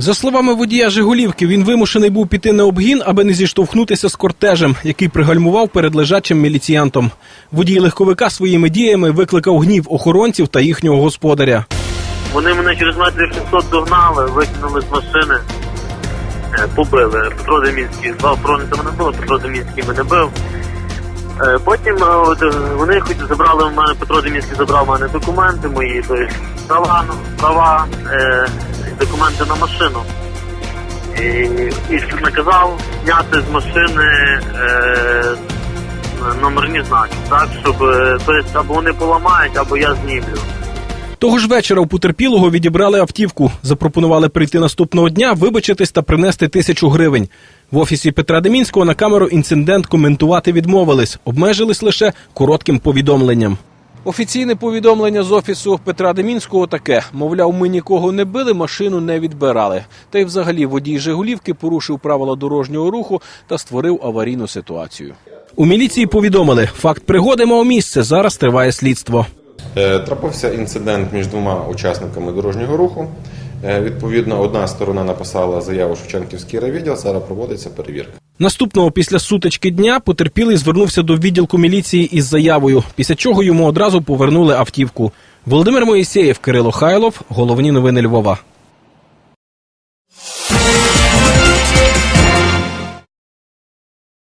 За словами водія Жигулівки, він вимушений був піти на обгін, аби не зіштовхнутися з кортежем, який пригальмував перед лежачим міліціянтом. Водій легковика своїми діями викликав гнів охоронців та їхнього господаря. Вони мене через метрів 600 догнали, викинули з машини, е, побили. Петро Демінський, два охоронця мене було, Петро Демінський мене бив. Е, Потім е, е, вони хоч забрали в мене, Петро Демінський забрав мене документи мої, тобто права, права документи на машину. І, і наказав зняти з машини номерні знаки, так, щоб тобто, або вони поламають, або я знімлю. Того ж вечора у потерпілого відібрали автівку, запропонували прийти наступного дня, вибачитись та принести тисячу гривень. В офісі Петра Демінського на камеру інцидент коментувати відмовились, обмежились лише коротким повідомленням. Офіційне повідомлення з офісу Петра Демінського таке: мовляв, ми нікого не били, машину не відбирали. Та й взагалі водій Жигулівки порушив правила дорожнього руху та створив аварійну ситуацію. У міліції повідомили, факт пригоди мав місце. Зараз триває слідство. Е, Трапився інцидент між двома учасниками дорожнього руху. Е, Відповідно, одна сторона написала заяву Шевченківський райвідділ, зараз проводиться перевірка. Наступного після сутички дня потерпілий звернувся до відділку міліції із заявою, після чого йому одразу повернули автівку. Володимир Моїсеєв, Кирило Хайлов. Головні новини Львова.